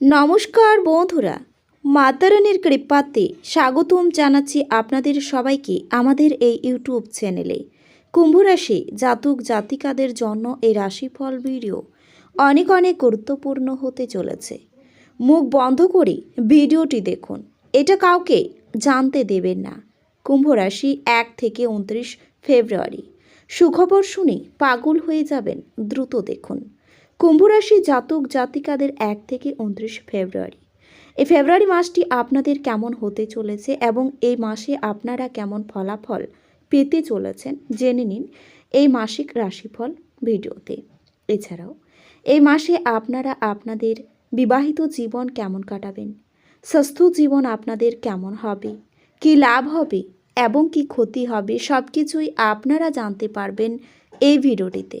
নমস্কার বন্ধুরা, মাতারানির কৃপাতে স্বাগতম জানাচ্ছি আপনাদের সবাইকে আমাদের এই ইউটিউব চ্যানেলে। কুম্ভরাশি জাতক জাতিকাদের জন্য এই রাশিফল ভিডিও অনেক অনেক গুরুত্বপূর্ণ হতে চলেছে। মুখ বন্ধ করে ভিডিওটি দেখুন, এটা কাউকে জানতে দেবেন না। কুম্ভরাশি এক থেকে উনত্রিশ ফেব্রুয়ারি, সুখবর শুনে পাগল হয়ে যাবেন, দ্রুত দেখুন। কুম্ভরাশি জাতক জাতিকাদের এক থেকে উনত্রিশ ফেব্রুয়ারি। এই ফেব্রুয়ারি মাসটি আপনাদের কেমন হতে চলেছে এবং এই মাসে আপনারা কেমন ফলাফল পেতে চলেছেন জেনে নিন এই মাসিক রাশিফল ভিডিওতে। এছাড়াও, এই মাসে আপনারা আপনাদের বিবাহিত জীবন কেমন কাটাবেন? স্বাস্থ্য জীবন আপনাদের কেমন হবে? কি লাভ হবে এবং কি ক্ষতি হবে? সব কিছুই আপনারা জানতে পারবেন এই ভিডিওটিতে।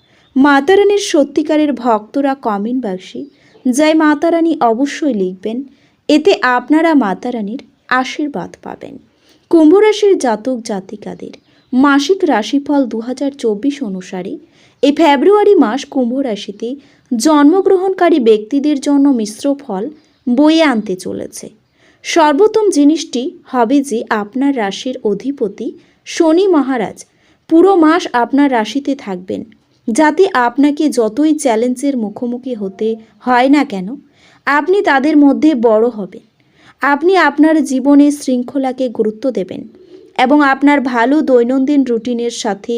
মাতারানির সত্যিকারের ভক্তরা কমেন্ট বাক্সে জয় মাতারানী অবশ্যই লিখবেন। এতে আপনারা মাতারানীর আশীর্বাদ পাবেন। কুম্ভরাশির জাতক জাতিকাদের মাসিক রাশিফল দু অনুসারে এই ফেব্রুয়ারি মাস কুম্ভ রাশিতে জন্মগ্রহণকারী ব্যক্তিদের জন্য মিশ্র ফল বয়ে আনতে চলেছে। সর্বোত্তম জিনিসটি হবে যে আপনার রাশির অধিপতি শনি মহারাজ পুরো মাস আপনার রাশিতে থাকবেন। যাতে আপনাকে যতই চ্যালেঞ্জের মুখোমুখি হতে হয় না কেন, আপনি তাদের মধ্যে বড় হবেন। আপনি আপনার জীবনে শৃঙ্খলাকে গুরুত্ব দেবেন এবং আপনার ভালো দৈনন্দিন রুটিনের সাথে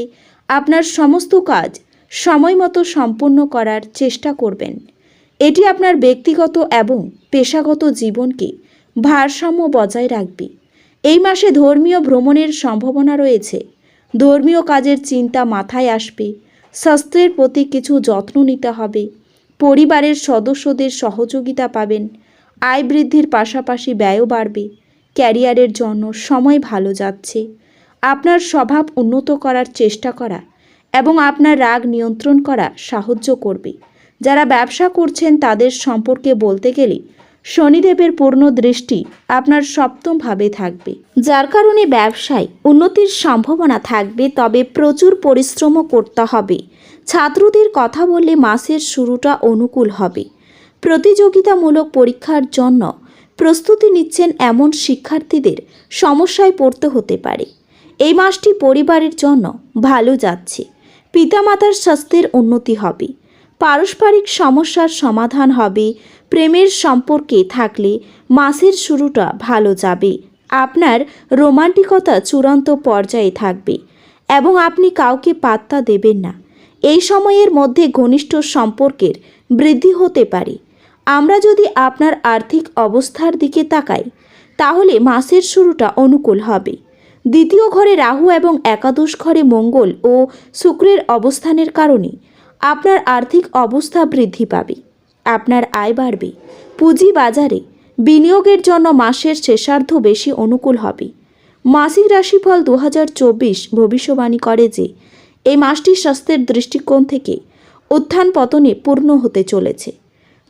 আপনার সমস্ত কাজ সময় মতো সম্পন্ন করার চেষ্টা করবেন। এটি আপনার ব্যক্তিগত এবং পেশাগত জীবনকে ভারসাম্য বজায় রাখবে। এই মাসে ধর্মীয় ভ্রমণের সম্ভাবনা রয়েছে। ধর্মীয় কাজের চিন্তা মাথায় আসবে। স্বাস্থ্যের প্রতি কিছু যত্ন নিতে হবে। পরিবারের সদস্যদের সহযোগিতা পাবেন। আয় বৃদ্ধির পাশাপাশি ব্যয়ও বাড়বে। ক্যারিয়ারের জন্য সময় ভালো যাচ্ছে। আপনার স্বভাব উন্নত করার চেষ্টা করা এবং আপনার রাগ নিয়ন্ত্রণ করা সাহায্য করবে। যারা ব্যবসা করছেন তাদের সম্পর্কে বলতে গেলে শনিদেবের পূর্ণ দৃষ্টি আপনার সপ্তম ভাবে থাকবে। যার কারণে ব্যবসায় উন্নতির সম্ভাবনা থাকবে, তবে প্রচুর পরিশ্রমও করতে হবে। ছাত্রদের কথা বললে মাসের শুরুটা অনুকূল হবে। প্রতিযোগিতামূলক পরীক্ষার জন্য প্রস্তুতি নিচ্ছেন এমন শিক্ষার্থীদের সমস্যায় পড়তে হতে পারে। এই মাসটি পরিবারের জন্য ভালো যাচ্ছে। পিতামাতার স্বাস্থ্যের উন্নতি হবে। পারস্পরিক সমস্যার সমাধান হবে। প্রেমের সম্পর্কে থাকলে মাসের শুরুটা ভালো যাবে। আপনার রোমান্টিকতা চূড়ান্ত পর্যায়ে থাকবে এবং আপনি কাউকে পাত্তা দেবেন না। এই সময়ের মধ্যে ঘনিষ্ঠ সম্পর্কের বৃদ্ধি হতে পারে। আমরা যদি আপনার আর্থিক অবস্থার দিকে তাকাই, তাহলে মাসের শুরুটা অনুকূল হবে। দ্বিতীয় ঘরে রাহু এবং একাদশ ঘরে মঙ্গল ও শুক্রের অবস্থানের কারণে আপনার আর্থিক অবস্থা বৃদ্ধি পাবে। আপনার আয় বাড়বে। পুঁজি বাজারে বিনিয়োগের জন্য মাসের শেষার্ধ বেশি অনুকূল হবে। মাসিক রাশিফল দু চব্বিশ ভবিষ্যবাণী করে যে, এই মাসটি স্বাস্থ্যের দৃষ্টিকোণ থেকে উত্থান পতনে পূর্ণ হতে চলেছে।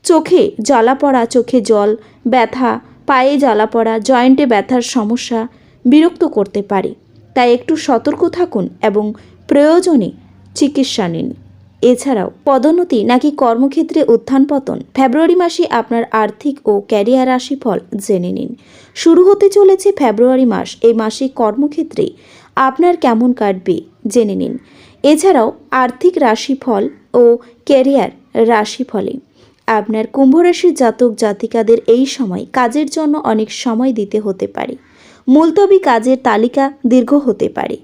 চোখে জ্বালা পড়া, চোখে জল, ব্যথা, পায়ে জ্বালা পড়া, জয়েন্টে ব্যথার সমস্যা বিরক্ত করতে পারে। তাই একটু সতর্ক থাকুন এবং প্রয়োজনে চিকিৎসা নিন। এছাড়াও পদোন্নতি নাকি কর্মক্ষেত্রে উত্থান পতন ফেব্রুয়ারি মাসে আপনার আর্থিক ও ক্যারিয়ার রাশিফল জেনে নিন। শুরু হতে চলেছে ফেব্রুয়ারি মাস। এই মাসে কর্মক্ষেত্রে আপনার কেমন কাটবে জেনে নিন। এছাড়াও আর্থিক রাশিফল ও ক্যারিয়ার রাশিফলে আপনার কুম্ভরাশির জাতক জাতিকাদের এই সময় কাজের জন্য অনেক সময় দিতে হতে পারে। মুলতবি কাজের তালিকা দীর্ঘ হতে পারে।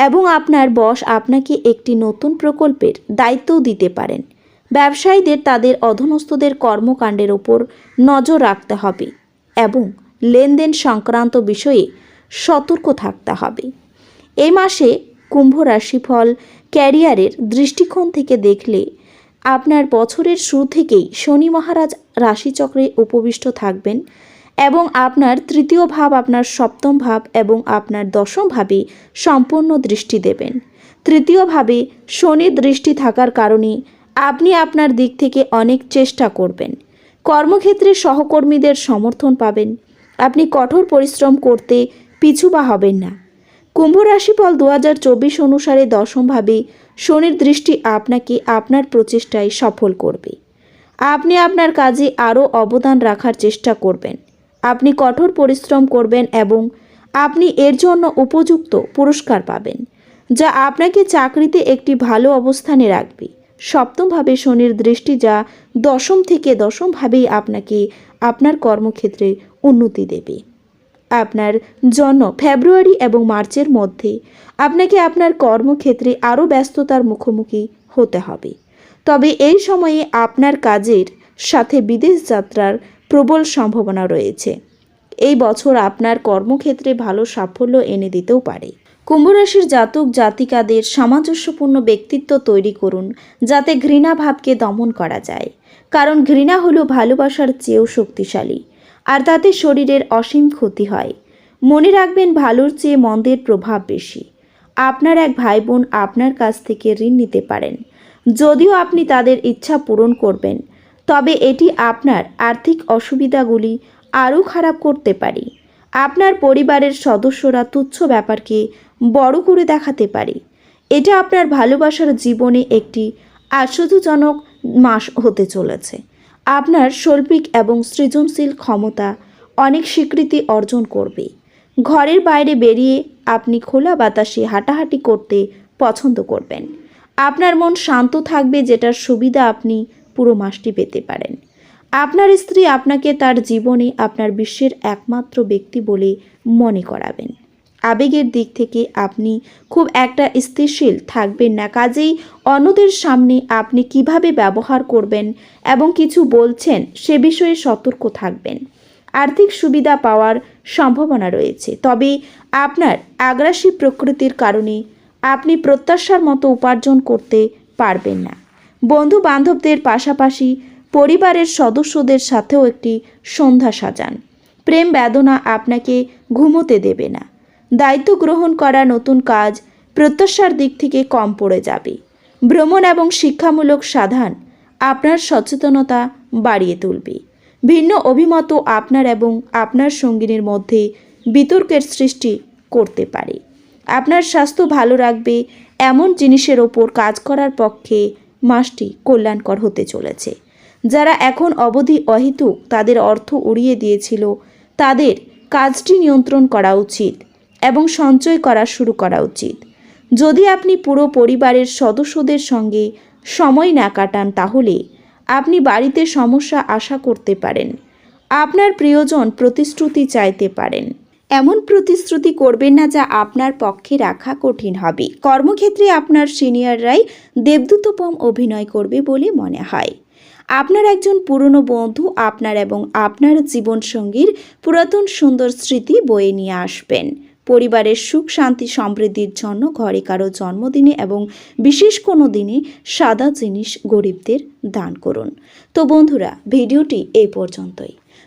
এবং আপনার বস আপনাকে একটি নতুন প্রকল্পের দায়িত্বও দিতে পারেন। ব্যবসায়ীদের তাদের অধনস্থদের কর্মকাণ্ডের ওপর নজর রাখতে হবে এবং লেনদেন সংক্রান্ত বিষয়ে সতর্ক থাকতে হবে। এ মাসে কুম্ভ রাশিফল ক্যারিয়ারের দৃষ্টিকোণ থেকে দেখলে আপনার বছরের শুরু থেকেই শনি মহারাজ রাশিচক্রে উপবিষ্ট থাকবেন। এবং আপনার তৃতীয় ভাব আপনার সপ্তম ভাব এবং আপনার দশম ভাবে সম্পূর্ণ দৃষ্টি দেবেন। তৃতীয়ভাবে শনির দৃষ্টি থাকার কারণে আপনি আপনার দিক থেকে অনেক চেষ্টা করবেন। কর্মক্ষেত্রে সহকর্মীদের সমর্থন পাবেন। আপনি কঠোর পরিশ্রম করতে পিছু বা হবেন না। কুম্ভ রাশিফল দু হাজার চব্বিশ অনুসারে দশমভাবে শনির দৃষ্টি আপনাকে আপনার প্রচেষ্টায় সফল করবে। আপনি আপনার কাজে আরও অবদান রাখার চেষ্টা করবেন। আপনি কঠোর পরিশ্রম করবেন এবং আপনি এর জন্য উপযুক্ত পুরস্কার পাবেন, যা আপনাকে চাকরিতে একটি ভালো অবস্থানে রাখবে। সপ্তমভাবে শনির দৃষ্টি যা দশম থেকে দশমভাবেই আপনাকে আপনার কর্মক্ষেত্রে উন্নতি দেবে। আপনার জন্য ফেব্রুয়ারি এবং মার্চের মধ্যে আপনাকে আপনার কর্মক্ষেত্রে আরও ব্যস্ততার মুখোমুখি হতে হবে। তবে এই সময়ে আপনার কাজের সাথে বিদেশ যাত্রার প্রবল সম্ভাবনা রয়েছে। এই বছর আপনার কর্মক্ষেত্রে ভালো সাফল্য এনে দিতেও পারে। কুম্ভরাশির জাতক জাতিকাদের সামঞ্জস্যপূর্ণ ব্যক্তিত্ব তৈরি করুন, যাতে ঘৃণা ভাবকে দমন করা যায়। কারণ ঘৃণা হলো ভালোবাসার চেয়েও শক্তিশালী, আর তাতে শরীরের অসীম ক্ষতি হয়। মনে রাখবেন ভালোর চেয়ে মন্দের প্রভাব বেশি। আপনার এক ভাই বোন আপনার কাছ থেকে ঋণ নিতে পারেন। যদিও আপনি তাদের ইচ্ছা পূরণ করবেন তবে এটি আপনার আর্থিক অসুবিধাগুলি আরও খারাপ করতে পারে। আপনার পরিবারের সদস্যরা তুচ্ছ ব্যাপারকে বড় করে দেখাতে পারে। এটা আপনার ভালোবাসার জীবনে একটি আশ্চর্যজনক মাস হতে চলেছে। আপনার শৈল্পিক এবং সৃজনশীল ক্ষমতা অনেক স্বীকৃতি অর্জন করবে। ঘরের বাইরে বেরিয়ে আপনি খোলা বাতাসে হাঁটাহাঁটি করতে পছন্দ করবেন। আপনার মন শান্ত থাকবে যেটার সুবিধা আপনি পুরো মাসটি পেতে পারেন। আপনার স্ত্রী আপনাকে তার জীবনে আপনার বিশ্বের একমাত্র ব্যক্তি বলে মনে করাবেন। আবেগের দিক থেকে আপনি খুব একটা স্থিরশীল থাকবেন না। কাজেই অন্যদের সামনে আপনি কীভাবে ব্যবহার করবেন এবং কিছু বলছেন সে বিষয়ে সতর্ক থাকবেন। আর্থিক সুবিধা পাওয়ার সম্ভাবনা রয়েছে। তবে আপনার আগ্রাসী প্রকৃতির কারণে আপনি প্রত্যাশার মতো উপার্জন করতে পারবেন না। বন্ধু বান্ধবদের পাশাপাশি পরিবারের সদস্যদের সাথেও একটি সন্ধ্যা সাজান। প্রেম বেদনা আপনাকে ঘুমোতে দেবে না। দায়িত্ব গ্রহণ করা নতুন কাজ প্রত্যাশার দিক থেকে কম পড়ে যাবে। ভ্রমণ এবং শিক্ষামূলক সাধন আপনার সচেতনতা বাড়িয়ে তুলবে। ভিন্ন অভিমত আপনার এবং আপনার সঙ্গিনীর মধ্যে বিতর্কের সৃষ্টি করতে পারে। আপনার স্বাস্থ্য ভালো রাখবে এমন জিনিসের ওপর কাজ করার পক্ষে মাসটি কল্যাণকর হতে চলেছে। যারা এখন অবধি অহেতুক তাদের অর্থ উড়িয়ে দিয়েছিল, তাদের কাজটি নিয়ন্ত্রণ করা উচিত এবং সঞ্চয় করা শুরু করা উচিত। যদি আপনি পুরো পরিবারের সদস্যদের সঙ্গে সময় না কাটান, তাহলে আপনি বাড়িতে সমস্যা আশা করতে পারেন। আপনার প্রিয়জন প্রতিশ্রুতি চাইতে পারেন। এমন প্রতিশ্রুতি করবেন না যা আপনার পক্ষে রাখা কঠিন হবে। কর্মক্ষেত্রে আপনার সিনিয়ররাই দেবদূতপম অভিনয় করবে বলে মনে হয়। আপনার একজন পুরনো বন্ধু আপনার এবং আপনার জীবনসঙ্গীর পুরাতন সুন্দর স্মৃতি বয়ে নিয়ে আসবেন। পরিবারের সুখ, শান্তি, সমৃদ্ধির জন্য ঘরে কারও জন্মদিনে এবং বিশেষ কোনো দিনে সাদা জিনিস গরিবদের দান করুন। তো বন্ধুরা, ভিডিওটি এই পর্যন্তই।